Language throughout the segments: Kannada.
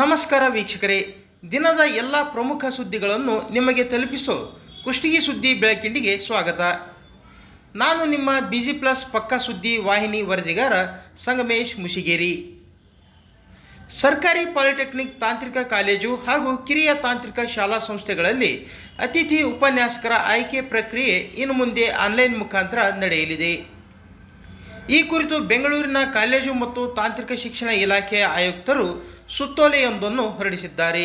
ನಮಸ್ಕಾರ ವೀಕ್ಷಕರೇ. ದಿನದ ಎಲ್ಲ ಪ್ರಮುಖ ಸುದ್ದಿಗಳನ್ನು ನಿಮಗೆ ತಲುಪಿಸೋ ಕುಷ್ಟಗಿ ಸುದ್ದಿ ಬೆಳಕಿಂಡಿಗೆ ಸ್ವಾಗತ. ನಾನು ನಿಮ್ಮ ಬಿ ಜಿ ಪ್ಲಸ್ ಪಕ್ಕ ಸುದ್ದಿ ವಾಹಿನಿ ವರದಿಗಾರ ಸಂಗಮೇಶ್ ಮುಶಿಗೇರಿ ಸರ್ಕಾರಿ ಪಾಲಿಟೆಕ್ನಿಕ್ ತಾಂತ್ರಿಕ ಕಾಲೇಜು ಹಾಗೂ ಕಿರಿಯ ತಾಂತ್ರಿಕ ಶಾಲಾ ಸಂಸ್ಥೆಗಳಲ್ಲಿ ಅತಿಥಿ ಉಪನ್ಯಾಸಕರ ಆಯ್ಕೆ ಪ್ರಕ್ರಿಯೆ ಇನ್ನು ಮುಂದೆ ಆನ್ಲೈನ್ ಮುಖಾಂತರ ನಡೆಯಲಿದೆ. ಈ ಕುರಿತು ಬೆಂಗಳೂರಿನ ಕಾಲೇಜು ಮತ್ತು ತಾಂತ್ರಿಕ ಶಿಕ್ಷಣ ಇಲಾಖೆಯ ಆಯುಕ್ತರು ಸುತ್ತೋಲೆಯೊಂದನ್ನು ಹೊರಡಿಸಿದ್ದಾರೆ.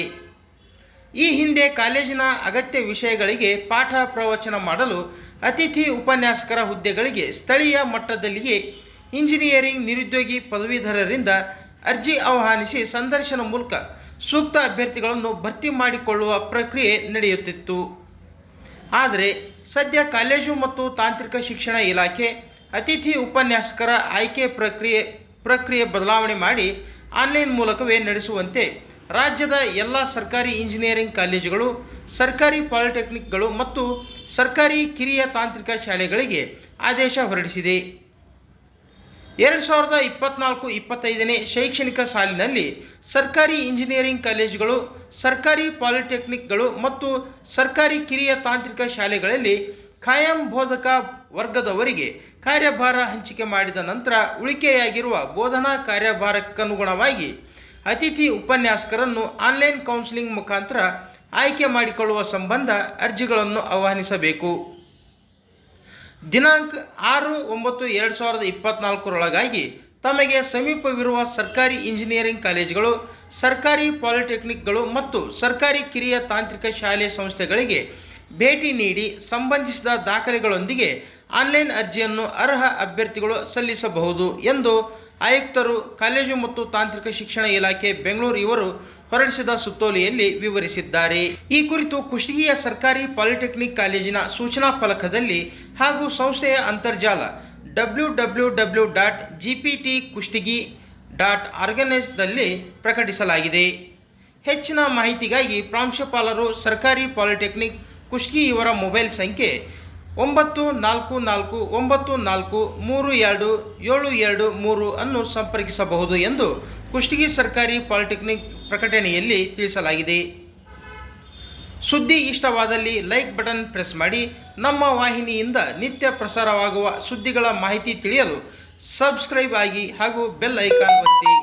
ಈ ಹಿಂದೆ ಕಾಲೇಜಿನ ಅಗತ್ಯ ವಿಷಯಗಳಿಗೆ ಪಾಠ ಪ್ರವಚನ ಮಾಡಲು ಅತಿಥಿ ಉಪನ್ಯಾಸಕರ ಹುದ್ದೆಗಳಿಗೆ ಸ್ಥಳೀಯ ಮಟ್ಟದಲ್ಲಿಯೇ ಇಂಜಿನಿಯರಿಂಗ್ ನಿರುದ್ಯೋಗಿ ಪದವೀಧರರಿಂದ ಅರ್ಜಿ ಆಹ್ವಾನಿಸಿ ಸಂದರ್ಶನ ಮೂಲಕ ಸೂಕ್ತ ಅಭ್ಯರ್ಥಿಗಳನ್ನು ಭರ್ತಿ ಮಾಡಿಕೊಳ್ಳುವ ಪ್ರಕ್ರಿಯೆ ನಡೆಯುತ್ತಿತ್ತು. ಆದರೆ ಸದ್ಯ ಕಾಲೇಜು ಮತ್ತು ತಾಂತ್ರಿಕ ಶಿಕ್ಷಣ ಇಲಾಖೆ ಅತಿಥಿ ಉಪನ್ಯಾಸಕರ ಆಯ್ಕೆ ಪ್ರಕ್ರಿಯೆ ಪ್ರಕ್ರಿಯೆ ಬದಲಾವಣೆ ಮಾಡಿ ಆನ್ಲೈನ್ ಮೂಲಕವೇ ನಡೆಸುವಂತೆ ರಾಜ್ಯದ ಎಲ್ಲ ಸರ್ಕಾರಿ ಇಂಜಿನಿಯರಿಂಗ್ ಕಾಲೇಜುಗಳು, ಸರ್ಕಾರಿ ಪಾಲಿಟೆಕ್ನಿಕ್ಗಳು ಮತ್ತು ಸರ್ಕಾರಿ ಕಿರಿಯ ತಾಂತ್ರಿಕ ಶಾಲೆಗಳಿಗೆ ಆದೇಶ ಹೊರಡಿಸಿದೆ. ಎರಡು ಸಾವಿರದ ಇಪ್ಪತ್ನಾಲ್ಕು ಇಪ್ಪತ್ತೈದನೇ ಶೈಕ್ಷಣಿಕ ಸಾಲಿನಲ್ಲಿ ಸರ್ಕಾರಿ ಇಂಜಿನಿಯರಿಂಗ್ ಕಾಲೇಜುಗಳು, ಸರ್ಕಾರಿ ಪಾಲಿಟೆಕ್ನಿಕ್ಗಳು ಮತ್ತು ಸರ್ಕಾರಿ ಕಿರಿಯ ತಾಂತ್ರಿಕ ಶಾಲೆಗಳಲ್ಲಿ ಖಾಯಂ ಬೋಧಕ ವರ್ಗದವರಿಗೆ ಕಾರ್ಯಭಾರ ಹಂಚಿಕೆ ಮಾಡಿದ ನಂತರ ಉಳಿಕೆಯಾಗಿರುವ ಬೋಧನಾ ಕಾರ್ಯಭಾರಕ್ಕನುಗುಣವಾಗಿ ಅತಿಥಿ ಉಪನ್ಯಾಸಕರನ್ನು ಆನ್ಲೈನ್ ಕೌನ್ಸಿಲಿಂಗ್ ಮುಖಾಂತರ ಆಯ್ಕೆ ಮಾಡಿಕೊಳ್ಳುವ ಸಂಬಂಧ ಅರ್ಜಿಗಳನ್ನು ಆಹ್ವಾನಿಸಬೇಕು. ದಿನಾಂಕ ಆರು ಒಂಬತ್ತು ಎರಡು ಸಾವಿರದ ಇಪ್ಪತ್ನಾಲ್ಕರೊಳಗಾಗಿ ತಮಗೆ ಸಮೀಪವಿರುವ ಸರ್ಕಾರಿ ಇಂಜಿನಿಯರಿಂಗ್ ಕಾಲೇಜುಗಳು, ಸರ್ಕಾರಿ ಪಾಲಿಟೆಕ್ನಿಕ್ಗಳು ಮತ್ತು ಸರ್ಕಾರಿ ಕಿರಿಯ ತಾಂತ್ರಿಕ ಶಾಲೆ ಸಂಸ್ಥೆಗಳಿಗೆ ಭೇಟಿ ನೀಡಿ ಸಂಬಂಧಿಸಿದ ದಾಖಲೆಗಳೊಂದಿಗೆ ಆನ್ಲೈನ್ ಅರ್ಜಿಯನ್ನು ಅರ್ಹ ಅಭ್ಯರ್ಥಿಗಳು ಸಲ್ಲಿಸಬಹುದು ಎಂದು ಆಯುಕ್ತರು ಕಾಲೇಜು ಮತ್ತು ತಾಂತ್ರಿಕ ಶಿಕ್ಷಣ ಇಲಾಖೆ ಬೆಂಗಳೂರು ಇವರು ಹೊರಡಿಸಿದ ಸುತ್ತೋಲೆಯಲ್ಲಿ ವಿವರಿಸಿದ್ದಾರೆ. ಈ ಕುರಿತು ಕುಷ್ಟಗಿಯ ಸರ್ಕಾರಿ ಪಾಲಿಟೆಕ್ನಿಕ್ ಕಾಲೇಜಿನ ಸೂಚನಾ ಫಲಕದಲ್ಲಿ ಹಾಗೂ ಸಂಸ್ಥೆಯ ಅಂತರ್ಜಾಲ W W W dot G P T Kushtagi dot ಆರ್ಗನೈಸ್ದಲ್ಲಿ ಪ್ರಕಟಿಸಲಾಗಿದೆ. ಹೆಚ್ಚಿನ ಮಾಹಿತಿಗಾಗಿ ಪ್ರಾಂಶುಪಾಲರು ಸರ್ಕಾರಿ ಪಾಲಿಟೆಕ್ನಿಕ್ ಕುಷ್ಟಗಿ ಇವರ ಮೊಬೈಲ್ ಸಂಖ್ಯೆ ಒಂಬತ್ತು ನಾಲ್ಕು ನಾಲ್ಕು ಒಂಬತ್ತು ನಾಲ್ಕು ಮೂರು ಎರಡು ಏಳು ಎರಡು ಮೂರು ಅನ್ನು ಸಂಪರ್ಕಿಸಬಹುದು ಎಂದು ಕುಷ್ಟಗಿ ಸರ್ಕಾರಿ ಪಾಲಿಟೆಕ್ನಿಕ್ ಪ್ರಕಟಣೆಯಲ್ಲಿ ತಿಳಿಸಲಾಗಿದೆ. ಸುದ್ದಿ ಇಷ್ಟವಾದಲ್ಲಿ ಲೈಕ್ ಬಟನ್ ಪ್ರೆಸ್ ಮಾಡಿ. ನಮ್ಮ ವಾಹಿನಿಯಿಂದ ನಿತ್ಯ ಪ್ರಸಾರವಾಗುವ ಸುದ್ದಿಗಳ ಮಾಹಿತಿ ತಿಳಿಯಲು ಸಬ್ಸ್ಕ್ರೈಬ್ ಆಗಿ ಹಾಗೂ ಬೆಲ್ ಐಕಾನ್ ಒತ್ತಿ.